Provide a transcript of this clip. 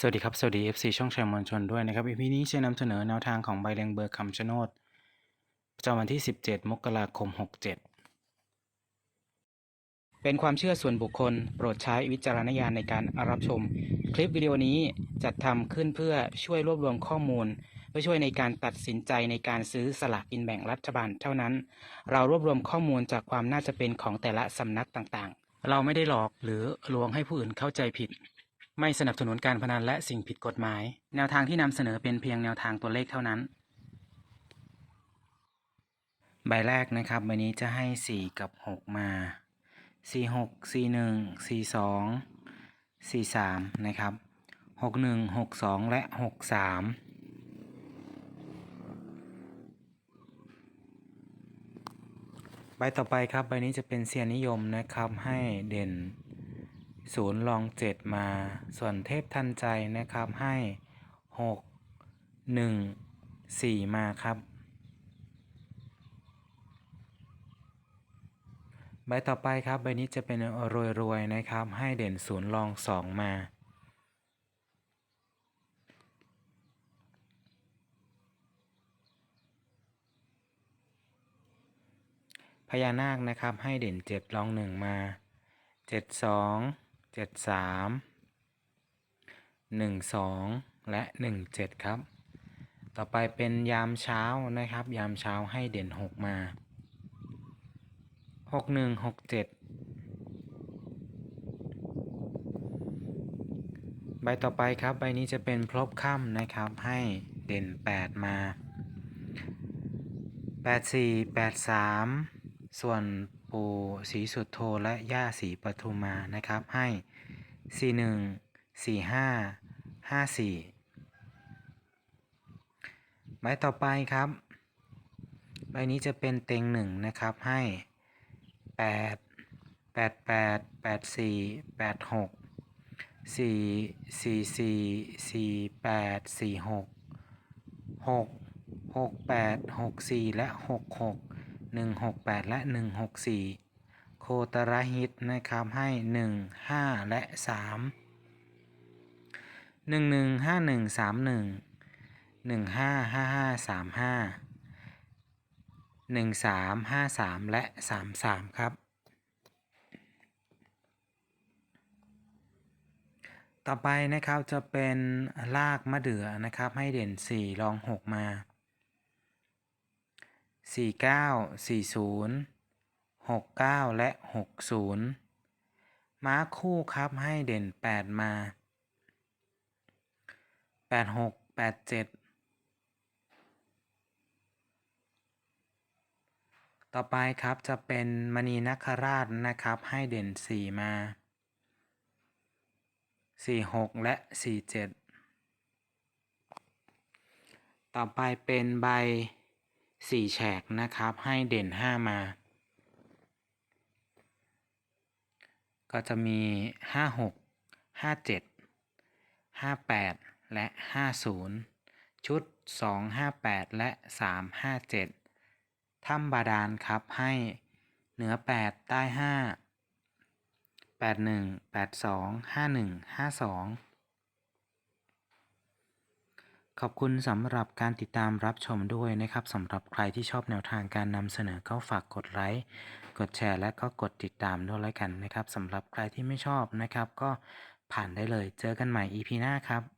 สวัสดีครับ สวัสดี FC ช่องแชร์มวลชนด้วยนะครับ EP นี้จะนำเสนอแนวทางของใบแดงเบอร์คำชะโนดประจำวันที่ 17 มกราคม 67 เป็นความเชื่อส่วนบุคคล โปรดใช้วิจารณญาณในการรับชม คลิปวิดีโอนี้จัดทำขึ้นเพื่อช่วยรวบรวมข้อมูล เพื่อช่วยในการตัดสินใจในการซื้อสลากกินแบ่งรัฐบาลเท่านั้น เรารวบรวมข้อมูลจากความน่าจะเป็นของแต่ละสำนักต่างๆ เราไม่ได้หลอกหรือลวงให้ผู้อื่นเข้าใจผิด ไม่สนับสนุนการพนันและสิ่งผิดกฎหมาย แนวทางที่นำเสนอเป็นเพียงแนวทางตัวเลขเท่านั้น ใบแรกนะครับใบนี้จะให้ 4 กับ 6 มา 4 6 4 1 4 2 4 3 นะครับ 6 1 6 2 และ 6 3ใบต่อไปครับใบนี้จะเป็นเซียนนิยมนะครับให้เด่น ศูนย์ลองเจ็ดมา ส่วนเทพทันใจนะครับให้หกหนึ่งสี่มาครับ ใบต่อไปครับใบนี้จะเป็นรวยๆนะครับ ให้เด่นศูนย์ลองสองมาพญานาคนะครับให้เด่นเจ็ดลองหนึ่งมาเจ็ดสอง เจ็ดสามหนึ่งสองและหนึ่งเจ็ดครับ ต่อไปเป็นยามเช้านะครับ ยามเช้าให้เด่นหกมาหกหนึ่งหกเจ็ดใบต่อไปครับ ใบนี้จะเป็นพลบค่ำนะครับ ให้เด่นแปดมาแปดสี่แปดสามส่วน ปู่ศรีสุดโทและย่าศรีปทุมมานะครับ ให้สี่หนึ่งสี่ห้าห้าสี่ใบต่อไปครับ ใบนี้จะเป็นเต็งหนึ่งนะครับให้แปดแปดแปดแปดสี่แปดหกสี่สี่สี่สี่แปดสี่หกหกหกแปดหกสี่และหก หกหนึ่งหกแปดและหนึ่งหกสี่โคตรฮิตนะครับให้หนึ่งห้าและสามหนึ่งหนึ่งห้าหนึ่งสามหนึ่งหนึ่งห้าห้าห้าสามห้าหนึ่งสามห้าสามและสามสามครับ ต่อไปนะครับจะเป็นลากมะเดื่อนะครับให้เด่น 4 รอง 6 มา 49 40 69และ60ม้าคู่ครับให้เด่น8มา86 87ต่อไปครับจะเป็นมณีนคราชนะครับให้เด่น4มา46และ47ต่อไปเป็นใบ 4 แฉกนะครับ ให้เด่น 5 มา ก็จะมี 56 57 58 และ 50 ชุด 258 และ 357ถ้ำบาดาลครับให้เหนือ 8 ใต้ 5 81 82 51 52 ขอบคุณสำหรับการติดตามรับชมด้วยนะครับสำหรับใครที่ชอบแนวทางการนำเสนอก็ฝากกดไลค์กดแชร์และก็กดติดตามด้วยแล้วกันนะครับสำหรับใครที่ไม่ชอบนะครับ ก็ผ่านได้เลย เจอกันใหม่ EP หน้าครับ